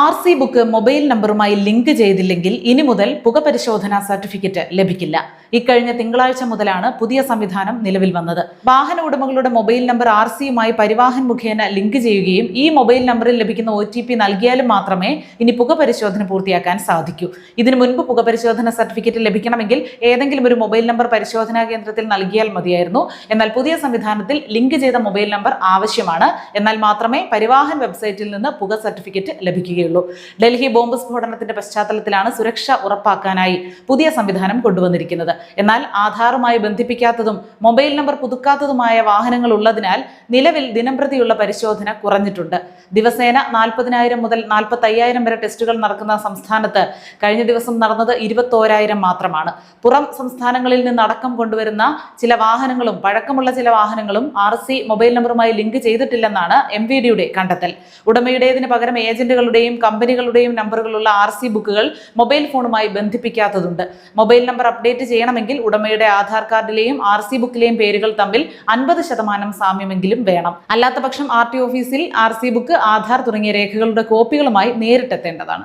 R C book mobile നമ്പറുമായി link ചെയ്തില്ലെങ്കിൽ ഇനി മുതൽ പുക പരിശോധനാ സർട്ടിഫിക്കറ്റ് ലഭിക്കില്ല. ഇക്കഴിഞ്ഞ തിങ്കളാഴ്ച മുതലാണ് പുതിയ സംവിധാനം നിലവിൽ വന്നത്. വാഹന ഉടമകളുടെ മൊബൈൽ നമ്പർ ആർ സിയുമായി പരിവാഹൻ മുഖേന ലിങ്ക് ചെയ്യുകയും ഈ മൊബൈൽ നമ്പറിൽ ലഭിക്കുന്ന ഒ ടി പി നൽകിയാലും മാത്രമേ ഇനി പുക പരിശോധന പൂർത്തിയാക്കാൻ സാധിക്കൂ. ഇതിനു മുൻപ് പുക സർട്ടിഫിക്കറ്റ് ലഭിക്കണമെങ്കിൽ ഏതെങ്കിലും ഒരു മൊബൈൽ നമ്പർ പരിശോധനാ കേന്ദ്രത്തിൽ നൽകിയാൽ മതിയായിരുന്നു. എന്നാൽ പുതിയ സംവിധാനത്തിൽ ലിങ്ക് ചെയ്ത മൊബൈൽ നമ്പർ ആവശ്യമാണ്. എന്നാൽ മാത്രമേ പരിവാഹൻ വെബ്സൈറ്റിൽ നിന്ന് പുക സർട്ടിഫിക്കറ്റ് ലഭിക്കുകയുള്ളൂ. ഡൽഹി ബോംബ് സ്ഫോടനത്തിന്റെ പശ്ചാത്തലത്തിലാണ് സുരക്ഷ ഉറപ്പാക്കാനായി പുതിയ സംവിധാനം കൊണ്ടുവന്നിരിക്കുന്നത്. എന്നാൽ ആധാറുമായി ബന്ധിപ്പിക്കാത്തതും മൊബൈൽ നമ്പർ പുതുക്കാത്തതുമായ വാഹനങ്ങൾ ഉള്ളതിനാൽ നിലവിൽ ദിനംപ്രതിയുള്ള പരിശോധന കുറഞ്ഞിട്ടുണ്ട്. ദിവസേന നാൽപ്പതിനായിരം മുതൽ നാൽപ്പത്തി അയ്യായിരം വരെ ടെസ്റ്റുകൾ നടക്കുന്ന സംസ്ഥാനത്ത് കഴിഞ്ഞ ദിവസം നടന്നത് ഇരുപത്തോരായിരം മാത്രമാണ്. പുറം സംസ്ഥാനങ്ങളിൽ നിന്ന് അടക്കം കൊണ്ടുവരുന്ന ചില വാഹനങ്ങളും പഴക്കമുള്ള ചില വാഹനങ്ങളും ആർ മൊബൈൽ നമ്പറുമായി ലിങ്ക് ചെയ്തിട്ടില്ലെന്നാണ് എം വി കണ്ടെത്തൽ. ഉടമയുടേതിന് പകരം ഏജന്റുകളുടെയും കമ്പനികളുടെയും നമ്പറുകളുള്ള ആർ സി ബുക്കുകൾ മൊബൈൽ ഫോണുമായി ബന്ധിപ്പിക്കാത്തതുണ്ട്. മൊബൈൽ നമ്പർ അപ്ഡേറ്റ് ചെയ്യണമെങ്കിൽ ഉടമയുടെ ആധാർ കാർഡിലെയും ആർ സി ബുക്കിലെയും പേരുകൾ തമ്മിൽ അൻപത് ശതമാനം സാമ്യമെങ്കിലും വേണം. അല്ലാത്ത പക്ഷം ആർ ടി ഓഫീസിൽ ആർ സി ബുക്ക് ആധാർ തുടങ്ങിയ രേഖകളുടെ കോപ്പികളുമായി നേരിട്ടെത്തേണ്ടതാണ്.